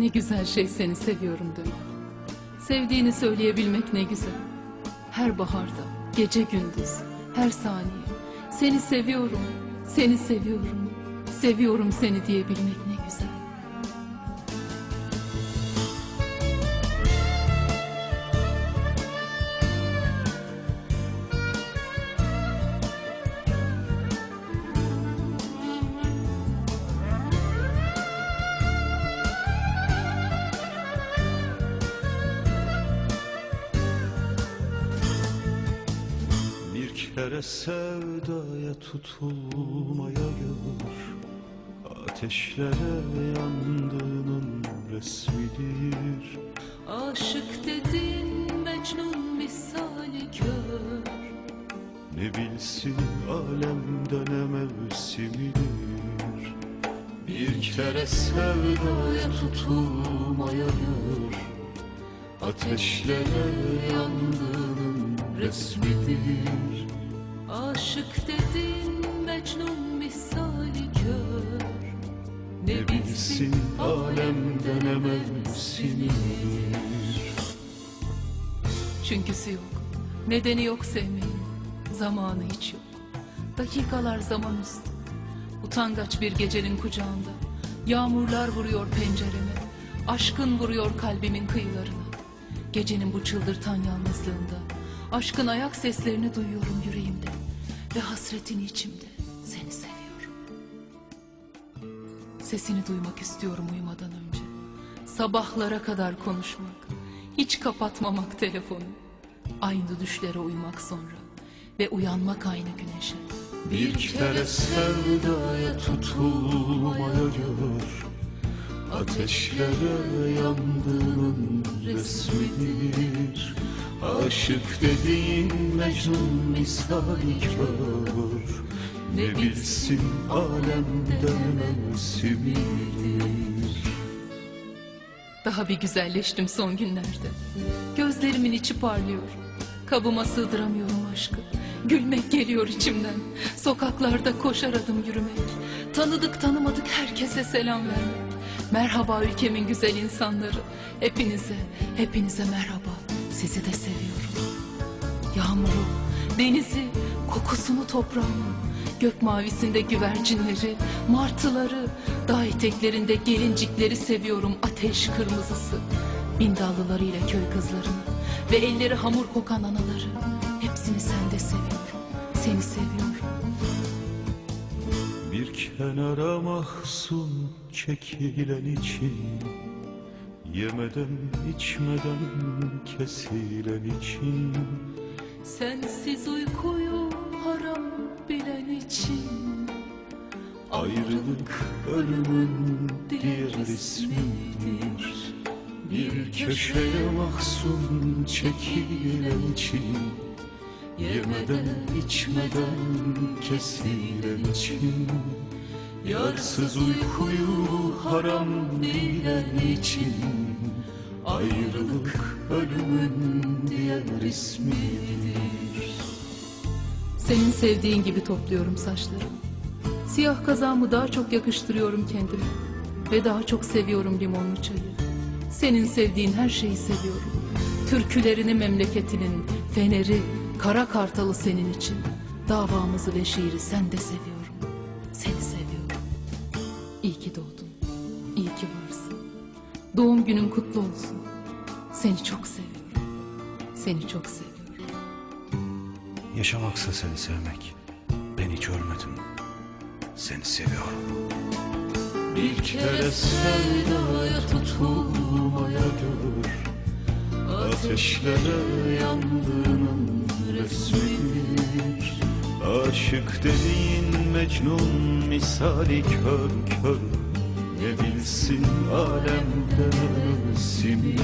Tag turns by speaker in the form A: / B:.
A: Ne güzel şey seni seviyorum demek. Sevdiğini söyleyebilmek ne güzel. Her baharda, gece gündüz, her saniye. Seni seviyorum, seni seviyorum, seviyorum seni diyebilmek ne
B: Bir kere sevdaya tutulmaya gör. Ateşlere yandığının resmidir.
A: Aşık dedin Mecnun misali kör.
B: Ne bilsin alemde ne mevsimidir. Bir kere sevdaya tutulmaya gör. Ateşlere yandığının resmidir
A: Aşık dedin Mecnun misali kör.
B: Ne bilsin alemde ne mevsimidir
A: Çünküsü yok, nedeni yok sevmenin, zamanı hiç yok. Dakikalar zaman üstü, utangaç bir gecenin kucağında. Yağmurlar vuruyor pencereme, aşkın vuruyor kalbimin kıyılarına. Gecenin bu çıldırtan yalnızlığında, aşkın ayak seslerini duyuyorum yüreğimde. Ve hasretini içimde, seni seviyorum. Sesini duymak istiyorum uyumadan önce. Sabahlara kadar konuşmak, hiç kapatmamak telefonu. Aynı düşlere uyumak sonra ve uyanmak aynı güneşe.
B: Bir kere sevdaya tutulmaya gör Ateşlere yandığının resmidir Aşık dediğin Mecnun misali kör Ne bilsin alemde mevsimidir
A: Daha bir güzelleştim son günlerde. Gözlerimin içi parlıyor. Kabıma sığdıramıyorum aşkı. Gülmek geliyor içimden. Sokaklarda koşar adım yürümek. Tanıdık tanımadık herkese selam vermek. Merhaba ülkemin güzel insanları. Hepinize, hepinize merhaba. Sizi de seviyorum. Yağmuru, denizi, kokusunu toprağımı, gök mavisinde güvercinleri, martıları, dağ eteklerinde gelincikleri seviyorum ateş kırmızısı. Bin dallılarıyla köy kızlarını ve elleri hamur kokan anaları. Hepsini sende seviyorum, seni seviyorum.
B: Bir kenara mahzun çekilen için Yemeden içmeden kesilen için.
A: Sensiz uykuyu haram bilen için.
B: Ayrılık ölümün diğer ismidir. Bir köşeye mahzun çekilen için. Yemeden içmeden kesilen için Yarsız uykuyu haram bilen için Ayrılık ölümün diğer ismidir
A: Senin sevdiğin gibi topluyorum saçlarımı. Siyah kazağımı daha çok yakıştırıyorum kendime. Ve daha çok seviyorum limonlu çayı. Senin sevdiğin her şeyi seviyorum. Türkülerini memleketinin, feneri, kara kartalı senin için. Davamızı ve şiiri sen de seviyorum. İyi ki doğdun. İyi ki varsın. Doğum günün kutlu olsun. Seni çok seviyorum. Seni çok seviyorum.
C: Yaşamaksa seni sevmek. Ben hiç ölmedim. Seni seviyorum.
B: Bir kere sevdaya tutulmaya gör Ateşlere yandığının resmidir Aşık dediğin Mecnun misali kör kör. Ne bilsin alemde simini